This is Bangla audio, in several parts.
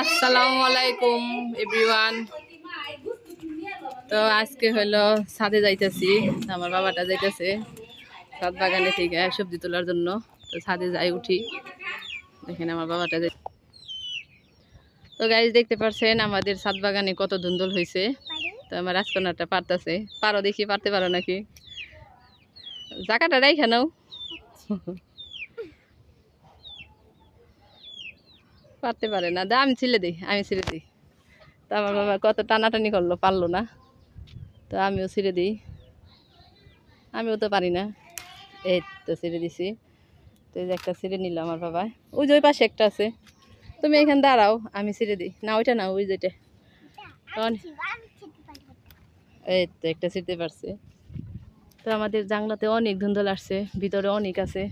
আসসালামু আলাইকুম এভরিওয়ান। তো আজকে হলো ছাদে যাইতেছি, আমার বাবাটা যাইতেছে ছাদ বাগানে থেকে সবজি তোলার জন্য। তো ছাদে যাই উঠি, দেখেন আমার বাবাটা যাই তো গাইজ দেখতে পারছেন আমাদের ছাদ বাগানে কত ধুন্দল হয়েছে তো আমার রাজকন্যাটা পারতেছে। পারো দেখি, পারতে পারো নাকি? জায়গাটা রাইখা পারতে পারে না। দা আমি ছিলে দিই আমি ছিঁড়ে দিই। তো আমার বাবা কত টানাটানি করল পারল না। তো আমিও ছিঁড়ে দিই। আমিও তো পারি না। এই তো ছিঁড়ে দিছি। তো এই যে একটা ছিঁড়ে নিল আমার বাবা। ওই যে ওই পাশে একটা আছে। তুমি এখানে দাঁড়াও আমি ছিঁড়ে দিই। না ওইটা না ওই যেটা এই তো একটা ছিঁড়তে পারছে। তো আমাদের জাংলাতে অনেক ধুন্দল আসছে ভিতরে অনেক আছে।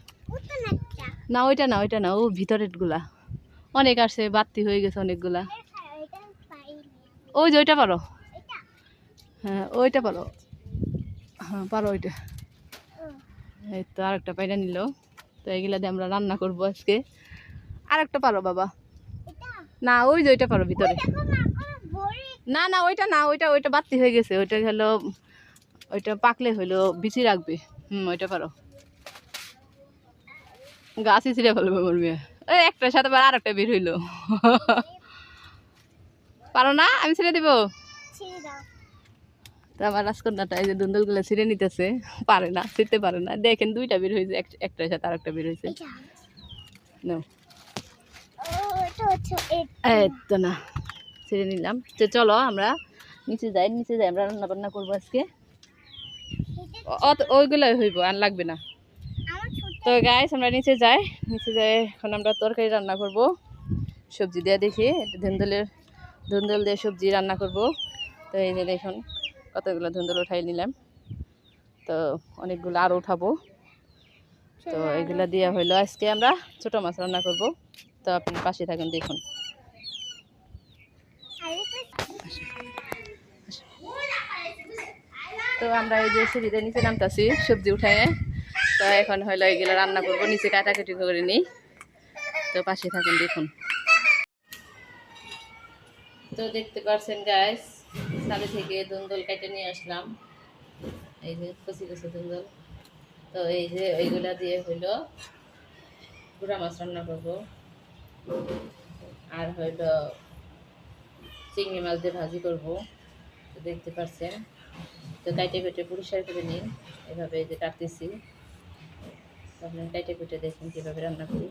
না ওইটা না ওইটা না ও ভিতরেরগুলা অনেক আসছে বাড়তি হয়ে গেছে অনেকগুলা। ওই যে ওইটা পারো? হ্যাঁ ওইটা পারো। হ্যাঁ পারো ওইটা। এই তো আরেকটা পাইরা নিল। তো এগুলা দিয়ে আমরা রান্না করব আজকে। আরেকটা পারো বাবা। না ওই যে ওইটা পারো ভিতরে। না না ওইটা না ওইটা ওইটা বাড়তি হয়ে গেছে। ওইটা হলো ওইটা পাকলে হইল বিচি রাখবে। হুম ওইটা পারো। গাছই ছিঁড়ে ফেলবে মোর মেয়ে ওই একটার সাথে আবার আর একটা বের হইল। পারো না? আমি ছেড়ে দিব? তো আমার রাজকন্যাটা এই যে দুন্দলগুলো ছিঁড়ে নিতেছে। পারে না ছিঁড়তে পারে না। দেখেন দুইটা বের হয়েছে এক- একটার সাথে আর একটা বের হয়েছে তো না ছিঁড়ে নিলাম। তো চলো আমরা নিচে যাই নিচে যাই আমরা রান্না বান্না করব আজকে। ওইগুলোই হইব আর লাগবে না। তো গাইস আমরা নিচে যাই। নিচে যাই, এখন আমরা তরকারি রান্না করব। সবজি দিয়ে দেখি ধুন্দলের, ধুন্দল দিয়ে সবজি রান্না করব। তো এই যে দেখুন, কতগুলো ধুন্দল উঠাই নিলাম। তো অনেকগুলো আরও উঠাবো। তো এগুলা দিয়ে হইল আজকে আমরা ছোট মাছ রান্না করব। তো আপনি পাশে থাকুন, দেখুন। তো আমরা এই যে সিঁড়িতে নিচে নামতাছি, সবজি উঠায় তো এখন হইল এগুলো রান্না করব, নিচে কাটাকাটি করে নিই। তো পাশে থাকুন দেখুন। তো দেখতে পারছেন গাইস সালে থেকে দুন্দল কেটে নিয়ে আসলাম। এই যে কচি কচি দুন্দল। তো এই যে ওইগুলা দিয়ে হইল গুঁড়া মাছ রান্না করব। আর হইল চিংড়ি মাছ দিয়ে ভাজি করব। তো দেখতে পারছেন। তো কাইটে কেটে পরিষ্কার করে নিন এভাবে যে কাটতেছি। তো আপনি কাইটে কেটে দেখুন কীভাবে রান্না করি।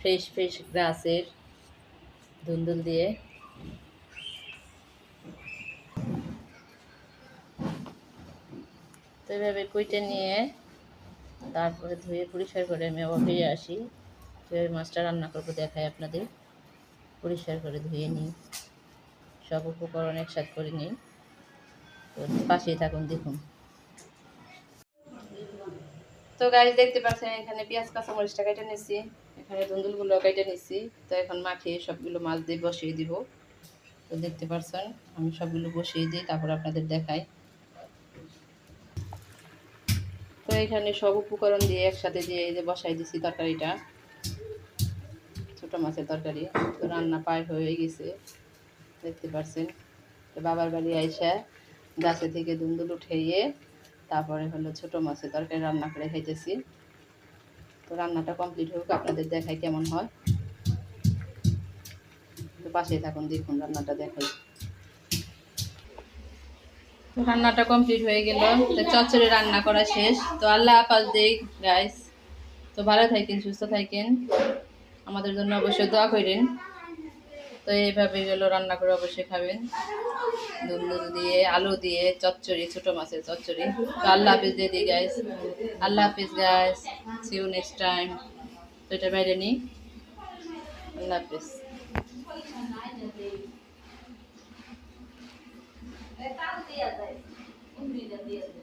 ফ্রেশ ফ্রেশ গাছের ধুন্দুল দিয়ে। তো এভাবে কুইটে নিয়ে তারপরে ধুয়ে পরিষ্কার করে আমি আবার ফিরে আসি। কীভাবে মাছটা রান্না করব দেখাই আপনাদের। পরিষ্কার করে ধুয়ে নিই। সব উপকরণ একসাথে করে নিই। তো পাশেই থাকুন, দেখুন। তো গাড়ি দেখতে পাচ্ছেন, এখানে পেঁয়াজ কাঁচামরিচটা কেটে নিচ্ছি এখানে ধুন্দুলগুলো কেটে নিচ্ছি তো এখন মাখিয়ে সবগুলো মাছ দিয়ে বসিয়ে দিব। তো দেখতে পাচ্ছেন, আমি সবগুলো বসিয়ে দিই, তারপর আপনাদের দেখাই। তো এখানে সব উপকরণ দিয়ে একসাথে দিয়ে যে বসাই দিছি তরকারিটা, ছোটো মাছের তরকারি, তো রান্না পায় হয়ে গেছে। দেখতে পাচ্ছেন, তো বাবার বাড়ি আইসা গাছে থেকে দুন্দুল উঠাইয়ে তারপরে হলো ছোটো মাছের তরকারি রান্না করে খাইতেছি। তো রান্নাটা কমপ্লিট হোক, আপনাদের দেখাই কেমন হয়। তো পাশে থাকুন, দেখুন রান্নাটা দেখাই। তো রান্নাটা কমপ্লিট হয়ে গেল। তো চচ্চড়ি রান্না করা শেষ। তো আল্লাহ আপাস দেই গাইস তো ভালো থাকেন, সুস্থ থাকেন। আমাদের জন্য অবশ্যই দোয়া করেন। তো এইভাবে গেলো রান্না করে অবশ্যই খাবেন। দুন্দুল দিয়ে, আলু দিয়ে, চচ্চড়ি, ছোট মাছের চচ্চড়ি। তো আল্লাহ হাফিজ দিয়ে দিই guys Allah Hafiz guys see you next time তো এটা মেরে নিই। আল্লাহ হাফিজ। দিয়া যায়।